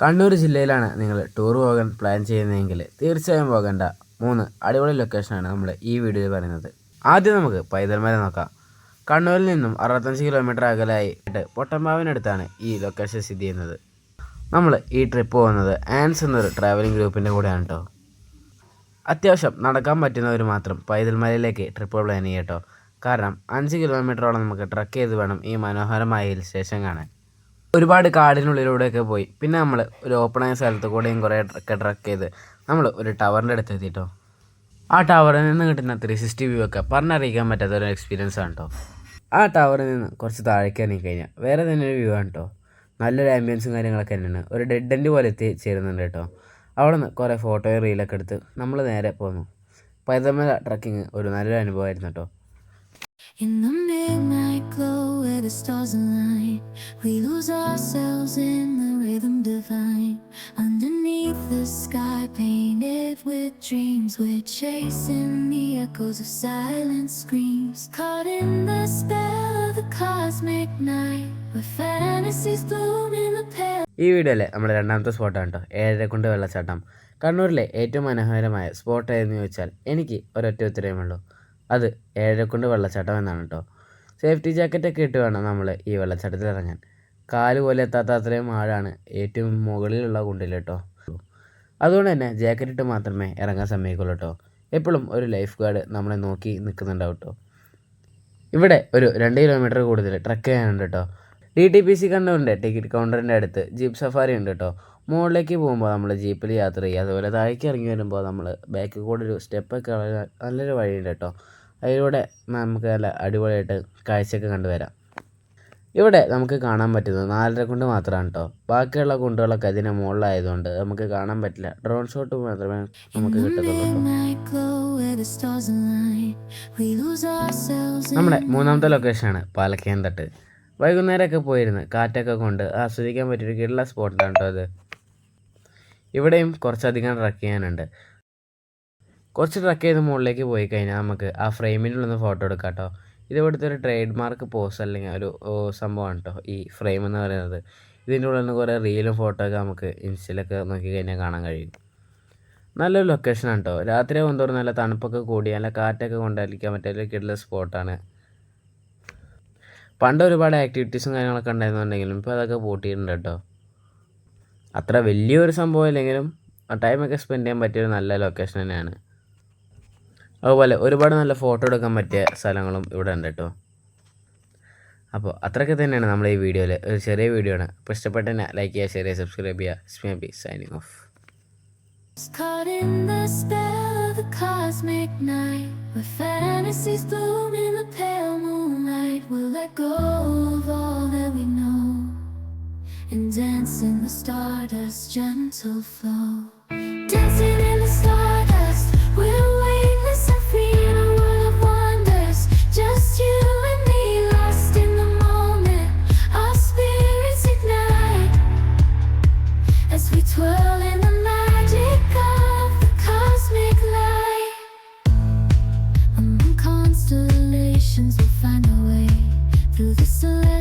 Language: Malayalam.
കണ്ണൂർ ജില്ലയിലാണ് നിങ്ങൾ ടൂർ പോകാൻ പ്ലാൻ ചെയ്യുന്നതെങ്കിൽ തീർച്ചയായും പോകേണ്ട മൂന്ന് അടിപൊളി ലൊക്കേഷനാണ് നമ്മൾ ഈ വീഡിയോയിൽ പറയുന്നത്. ആദ്യം നമുക്ക് പൈതൽമല നോക്കാം. കണ്ണൂരിൽ നിന്നും അറുപത്തഞ്ച് കിലോമീറ്റർ അകലായി പൊട്ടമ്പാവിനടുത്താണ് ഈ ലൊക്കേഷൻ സ്ഥിതി ചെയ്യുന്നത്. നമ്മൾ ഈ ട്രിപ്പ് പോകുന്നത് ആൻസ് എന്നൊരു ട്രാവലിംഗ് ഗ്രൂപ്പിന്റെ കൂടെയാണ് കേട്ടോ അത്യാവശ്യം നടക്കാൻ പറ്റുന്നവർ മാത്രം പൈതൽമലയിലേക്ക് ട്രിപ്പ് പ്ലാൻ ചെയ്യട്ടോ കാരണം അഞ്ച് കിലോമീറ്ററോളം നമുക്ക് ട്രക്ക് ചെയ്ത് വേണം ഈ മനോഹരമായ ഹിൽ സ്റ്റേഷൻ കാണാൻ. ഒരുപാട് കാടിനുള്ളിലൂടെയൊക്കെ പോയി. പിന്നെ നമ്മൾ ഒരു ഓപ്പണായ സ്ഥലത്ത് കൂടെയും കുറേ ഒക്കെ ട്രക്ക് ചെയ്ത് നമ്മൾ ഒരു ടവറിന്റെ അടുത്ത് എത്തിയിട്ടോ ആ ടവറിൽ നിന്ന് കിട്ടുന്ന ത്രീ സിക്സ്റ്റി വ്യൂ ഒക്കെ പറഞ്ഞറിയിക്കാൻ പറ്റാത്ത ഒരു എക്സ്പീരിയൻസ് ആണ് കേട്ടോ ആ ടവറിൽ നിന്ന് കുറച്ച് താഴേക്ക് ഇറങ്ങി കഴിഞ്ഞാൽ വേറെ തന്നെ ഒരു വ്യൂ ആണ് കേട്ടോ നല്ലൊരു ആംബിയൻസും കാര്യങ്ങളൊക്കെ തന്നെയാണ്. ഒരു ഡെഡ് എൻഡ് പോലെ എത്തി ചേരുന്നുണ്ട് കേട്ടോ അവിടെ നിന്ന് കുറേ ഫോട്ടോയും റീലൊക്കെ എടുത്ത് നമ്മൾ നേരെ പോന്നു. പൈതമല ട്രക്കിങ് ഒരു നല്ലൊരു അനുഭവമായിരുന്നു കേട്ടോ the stars align, we lose ourselves in the rhythm divine. Underneath the sky painted with dreams, we're chasing the echoes of silent screams. Caught in the spell of the cosmic night, where fantasies bloom in the pale. ഈ വീഡിയോയിലെ നമ്മുടെ രണ്ടാമത്തെ സ്പോട്ടാണ് കേട്ടോ ഏഴരക്കുണ്ട് വെള്ളച്ചാട്ടം കണ്ണൂരിലെ ഏറ്റവും മനോഹരമായ സ്പോട്ട് ഏതെന്ന് ചോദിച്ചാൽ എനിക്ക് ഒരൊറ്റ ഉള്ളൂ അത് ഏഴരക്കുണ്ട് വെള്ളച്ചാട്ടം എന്നാണ് കേട്ടോ സേഫ്റ്റി ജാക്കറ്റൊക്കെ ഇട്ട് വേണം നമ്മൾ ഈ വെള്ളച്ചാട്ടത്തിൽ ഇറങ്ങാൻ കാൽ പോലെ എത്താത്ത അത്രയും ആഴാണ് ഏറ്റവും മുകളിലുള്ള കുണ്ടിൽ കേട്ടോ അതുകൊണ്ട് തന്നെ ജാക്കറ്റ് ഇട്ട് മാത്രമേ ഇറങ്ങാൻ സമ്മതിക്കുള്ളൂ കേട്ടോ എപ്പോഴും ഒരു ലൈഫ് ഗാർഡ് നമ്മളെ നോക്കി നിൽക്കുന്നുണ്ടാവും കേട്ടോ ഇവിടെ ഒരു രണ്ട് കിലോമീറ്റർ കൂടുതൽ ട്രക്ക് ചെയ്യാനുണ്ട് കേട്ടോ ഡി ടി പി സി കണ്ടുണ്ട് ടിക്കറ്റ് കൗണ്ടറിന്റെ അടുത്ത് ജീപ്പ് സഫാരി ഉണ്ട് കേട്ടോ മുകളിലേക്ക് പോകുമ്പോൾ നമ്മൾ ജീപ്പിൽ യാത്ര ചെയ്യുക. അതുപോലെ താഴേക്ക് ഇറങ്ങി വരുമ്പോൾ നമ്മൾ ബാക്കിൽ കൂടെ ഒരു സ്റ്റെപ്പൊക്കെ നല്ലൊരു വഴിയുണ്ട് കേട്ടോ അതിലൂടെ നമുക്ക് നല്ല അടിപൊളിയായിട്ട് കാഴ്ചയൊക്കെ കണ്ടുവരാം. ഇവിടെ നമുക്ക് കാണാൻ പറ്റുന്നത് നാലര കുണ്ട് മാത്രമാണ് കേട്ടോ ബാക്കിയുള്ള കുണ്ടുകളൊക്കെ അതിന് മുകളിലായതുകൊണ്ട് നമുക്ക് കാണാൻ പറ്റില്ല. ഡ്രോൺ ഷോട്ട് മാത്രമേ നമുക്ക് കിട്ടത്തുള്ളൂ നമ്മുടെ മൂന്നാമത്തെ ലൊക്കേഷനാണ് തട്ട്. വൈകുന്നേരമൊക്കെ പോയിരുന്ന്. കാറ്റൊക്കെ കൊണ്ട് ആസ്വദിക്കാൻ പറ്റിയൊരു കിട്ടുള്ള സ്പോട്ടാണ് കേട്ടോ അത്. ഇവിടെയും കുറച്ചധികം ട്രക്ക് ചെയ്യാനുണ്ട്. കുറച്ച് ട്രക്ക് ചെയ്ത് മുകളിലേക്ക് പോയി കഴിഞ്ഞാൽ നമുക്ക് ആ ഫ്രെയിമിനുള്ളൊന്ന് ഫോട്ടോ എടുക്കാം കേട്ടോ ഇതിവിടുത്തെ ഒരു ട്രേഡ് മാർക്ക് പോസ് അല്ലെങ്കിൽ ഒരു സംഭവമാണ് കേട്ടോ ഈ ഫ്രെയിം എന്ന് പറയുന്നത്. ഇതിന്റെ ഉള്ളിൽ നിന്ന് കുറേ റീലും ഫോട്ടോ ഒക്കെ നമുക്ക് ഇൻസ്റ്റയിലൊക്കെ നോക്കി കഴിഞ്ഞാൽ കാണാൻ കഴിയും. നല്ലൊരു ലൊക്കേഷനാണ് കേട്ടോ രാത്രി ആകുമ്പോൾ നല്ല തണുപ്പൊക്കെ കൂടി നല്ല കാറ്റൊക്കെ കൊണ്ടായിരിക്കാൻ പറ്റിയ കിടല സ്പോട്ടാണ് പണ്ട് ഒരുപാട് ആക്ടിവിറ്റീസും കാര്യങ്ങളൊക്കെ ഉണ്ടായിരുന്നുണ്ടെങ്കിലും ഇപ്പോൾ അതൊക്കെ പൂട്ടിയിട്ടുണ്ട് കേട്ടോ അത്ര വലിയൊരു സംഭവം ഇല്ലെങ്കിലും ആ ടൈമൊക്കെ സ്പെൻഡ് ചെയ്യാൻ പറ്റിയൊരു നല്ല ലൊക്കേഷൻ തന്നെയാണ്. അതുപോലെ ഒരുപാട് നല്ല ഫോട്ടോ എടുക്കാൻ പറ്റിയ സ്ഥലങ്ങളും ഇവിടെ ഉണ്ട് കേട്ടോ അപ്പോൾ അത്രയൊക്കെ തന്നെയാണ് നമ്മൾ ഈ വീഡിയോയിൽ ഒരു ചെറിയ വീഡിയോ ആണ് അപ്പോൾ ഇഷ്ടപ്പെട്ടെന്നെ ലൈക്ക് ചെയ്യുക ഷെയർ ചെയ്യുക സബ്സ്ക്രൈബ് ചെയ്യുക സ്മി B signing off Caught in the spell of the cosmic night, where fantasies bloom in the pale moonlight. We'll let go of all that we know and dance in the stardust gentle flow. nations will find a way through the celestial.